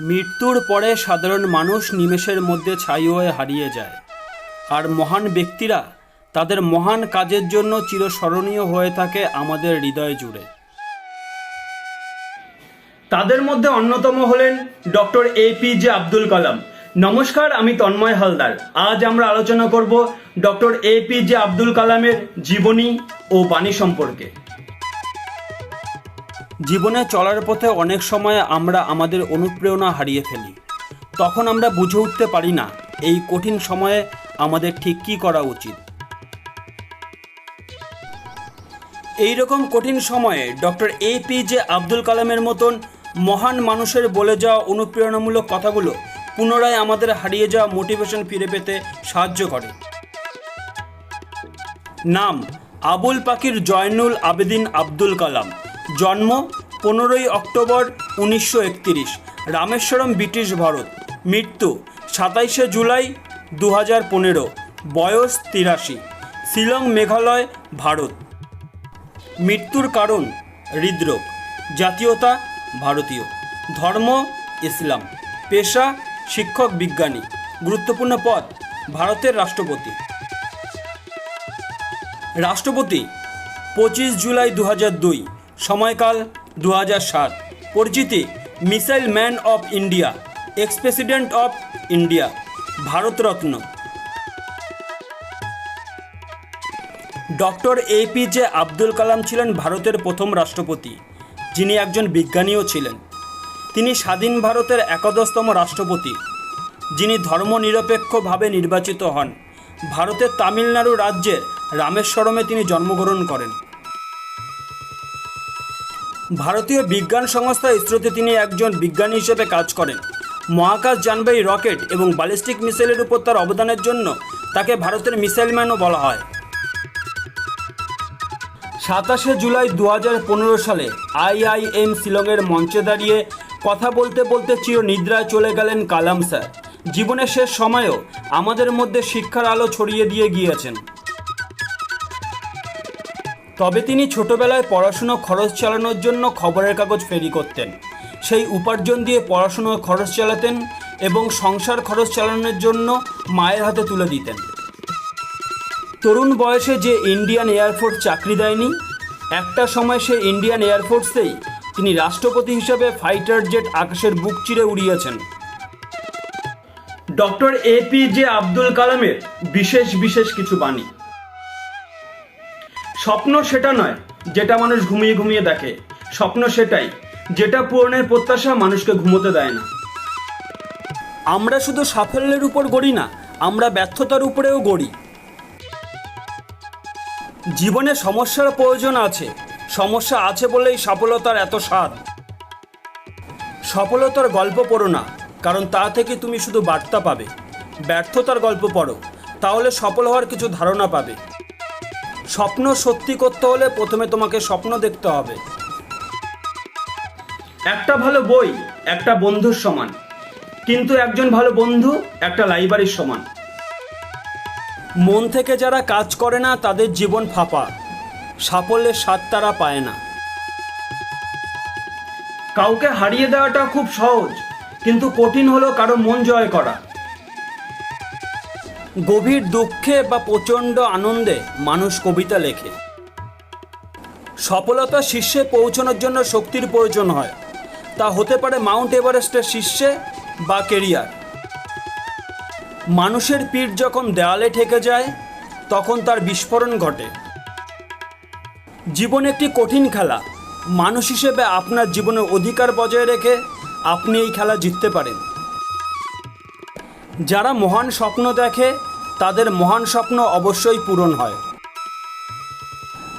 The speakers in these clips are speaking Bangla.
মৃত্যুর পরে সাধারণ মানুষ নিমেষের মধ্যে ছাই হয়ে হারিয়ে যায়। আর মহান ব্যক্তিরা তাদের মহান কাজের জন্য চিরস্মরণীয় হয়ে থাকে আমাদের হৃদয় জুড়ে। তাদের মধ্যে অন্যতম হলেন ডক্টর এপিজে আব্দুল কালাম। নমস্কার, আমি তন্ময় হালদার। আজ আমরা আলোচনা করব ডক্টর এপিজে আব্দুল কালামের জীবনী ও বাণী সম্পর্কে। জীবনে চলার পথে অনেক সময় আমরা আমাদের অনুপ্রেরণা হারিয়ে ফেলি। তখন আমরা বুঝে উঠতে পারি না, এই কঠিন সময়ে আমাদের ঠিক কী করা উচিত। এই রকম কঠিন সময়ে doctor A P J Abdul কালামের মতন মহান মানুষের বলে যাওয়া অনুপ্রেরণামূলক কথাগুলো পুনরায় আমাদের হারিয়ে যাওয়া মোটিভেশন ফিরে পেতে সাহায্য করে। নাম, আবুল পাকির জয়নুল আবেদিন আব্দুল কালাম। জন্ম পনেরোই অক্টোবর উনিশশো রামেশ্বরম, ব্রিটিশ ভারত। মৃত্যু সাতাইশে জুলাই দু হাজার পনেরো, বয়স তিরাশি, শিলং মেঘালয়, ভারত। মৃত্যুর কারণ হৃদরোগ, জাতীয়তা ভারতীয়, ধর্ম ইসলাম, পেশা শিক্ষক বিজ্ঞানী, গুরুত্বপূর্ণ পদ ভারতের রাষ্ট্রপতি। রাষ্ট্রপতি পঁচিশ জুলাই দু দুই সময়কাল দু সাত। পরিচিতি missile man of India, ex president of India, Bharat Ratna. Doctor APJ Abdul Kalam ছিলেন ভারতের প্রথম রাষ্ট্রপতি, যিনি একজন বিজ্ঞানীও ছিলেন। তিনি স্বাধীন ভারতের একাদশতম রাষ্ট্রপতি, যিনি ধর্মনিরপেক্ষভাবে নির্বাচিত হন। ভারতের তামিলনাড়ু রাজ্যের রামেশ্বরমে তিনি জন্মগ্রহণ করেন। ভারতীয় বিজ্ঞান সংস্থা ইসরোতে তিনি একজন বিজ্ঞানী হিসেবে কাজ করেন। মহাকাশ যানবাহী রকেট এবং ব্যালিস্টিক মিসাইলের উপর তার অবদানের জন্য তাকে ভারতের মিসাইলম্যানও বলা হয়। সাতাশে জুলাই দু হাজার পনেরো সালে আইআইএম শিলংয়ের মঞ্চে দাঁড়িয়ে কথা বলতে বলতে চির নিদ্রায় চলে গেলেন কালাম স্যার। জীবনের শেষ সময়েও আমাদের মধ্যে শিক্ষার আলো ছড়িয়ে দিয়ে গিয়েছেন। তবে তিনি ছোটবেলায় পড়াশুনো খরচ চালানোর জন্য খবরের কাগজ ফেরি করতেন। সেই উপার্জন দিয়ে পড়াশুনোর খরচ চালাতেন এবং সংসার খরচ চালানোর জন্য মায়ের হাতে তুলে দিতেন। তরুণ বয়সে যে ইন্ডিয়ান এয়ারফোর্স চাকরি দেয়নি, একটা সময় সে ইন্ডিয়ান এয়ারফোর্সেই তিনি রাষ্ট্রপতি হিসেবে ফাইটার জেট আকাশের বুক চিরে উড়িয়েছেন। ডক্টর এপিজে আব্দুল কালামের বিশেষ বিশেষ কিছু বাণী। স্বপ্ন সেটা নয় যেটা মানুষ ঘুমিয়ে ঘুমিয়ে দেখে। স্বপ্ন সেটাই, যেটা পূরণের প্রত্যাশা মানুষকে ঘুমোতে দেয় না। আমরা শুধু সাফল্যের উপর গড়ি না, আমরা ব্যর্থতার উপরেও গড়ি। জীবনে সমস্যার প্রয়োজন আছে, সমস্যা আছে বলেই সফলতার এত স্বাদ। সফলতার গল্প পড়ো না, কারণ তা থেকে তুমি শুধু বার্তা পাবে। ব্যর্থতার গল্প পড়ো, তাহলে সফল হওয়ার কিছু ধারণা পাবে। স্বপ্ন সত্যি করতে হলে প্রথমে তোমাকে স্বপ্ন দেখতে হবে। একটা ভালো বই, একটা বন্ধুর সমান। কিন্তু একজন ভালো বন্ধু, একটা লাইব্রেরির সমান। মন থেকে যারা কাজ করে না, তাদের জীবন ফাঁপা। সাফল্যের স্বাদ তারা পায় না। কাউকে হারিয়ে দেওয়াটা খুব সহজ, কিন্তু কঠিন হলো কারও মন জয় করা। গভীর দুঃখে বা প্রচণ্ড আনন্দে মানুষ কবিতা লেখে। সফলতা শীর্ষে পৌঁছানোর জন্য শক্তির প্রয়োজন হয়। তা হতে পারে মাউন্ট এভারেস্টের শীর্ষে বা কেরিয়ার। মানুষের পিঠ যখন দেওয়ালে ঠেকে যায়, তখন তার বিস্ফোরণ ঘটে। জীবন একটি কঠিন খেলা। মানুষ হিসেবে আপনার জীবনের অধিকার বজায় রেখে আপনি এই খেলা জিততে পারেন। যারা মহান স্বপ্ন দেখে তাদের মহান স্বপ্ন অবশ্যই পূরণ হয়।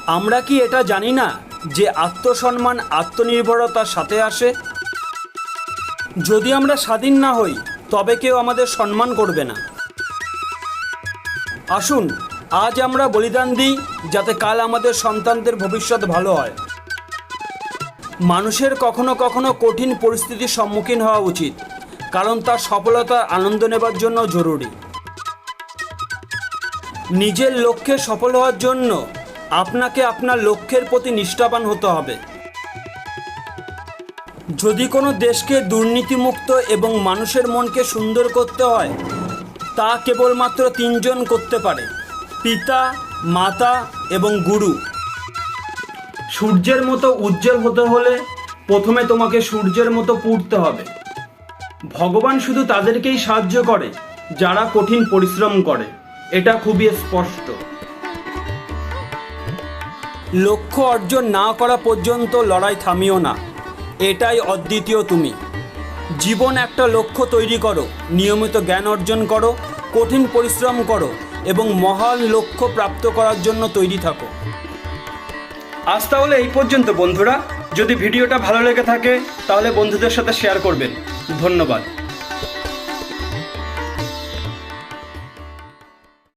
আমরা কি এটা জানি না যে আত্মসম্মান, আত্মনির্ভরতার সাথে আসে? যদি আমরা স্বাধীন না হই, তবে কেউ আমাদের সম্মান করবে না। আসুন, আজ আমরা বলিদান দিই যাতে কাল আমাদের সন্তানদের ভবিষ্যৎ ভালো হয়। মানুষের কখনো কখনো কঠিন পরিস্থিতির সম্মুখীন হওয়া উচিত, কারণ তার সফলতার আনন্দ নেবার জন্য জরুরি। নিজের লক্ষ্যে সফল হওয়ার জন্য আপনাকে আপনার লক্ষ্যের প্রতি নিষ্ঠাবান হতে হবে। যদি কোনো দেশকে দুর্নীতিমুক্ত এবং মানুষের মনকে সুন্দর করতে হয়, তা কেবলমাত্র তিনজন করতে পারে, পিতা, মাতা এবং গুরু। সূর্যের মতো উজ্জ্বল হতে হলে প্রথমে তোমাকে সূর্যের মতো পুড়তে হবে। ভগবান শুধু তাদেরকেই সাহায্য করে, যারা কঠিন পরিশ্রম করে। এটা খুবই স্পষ্ট। লক্ষ্য অর্জন না করা পর্যন্ত লড়াই থামিও না। এটাই অদ্বিতীয় তুমি। জীবন একটা লক্ষ্য তৈরি করো নিয়মিত জ্ঞান অর্জন করো কঠিন পরিশ্রম করো এবং মহান লক্ষ্য প্রাপ্ত করার জন্য তৈরি থাকো। আজ তাহলে এই পর্যন্ত বন্ধুরা। যদি ভিডিওটা ভালো লেগে থাকে তাহলে বন্ধুদের সাথে শেয়ার করবেন। ধন্যবাদ।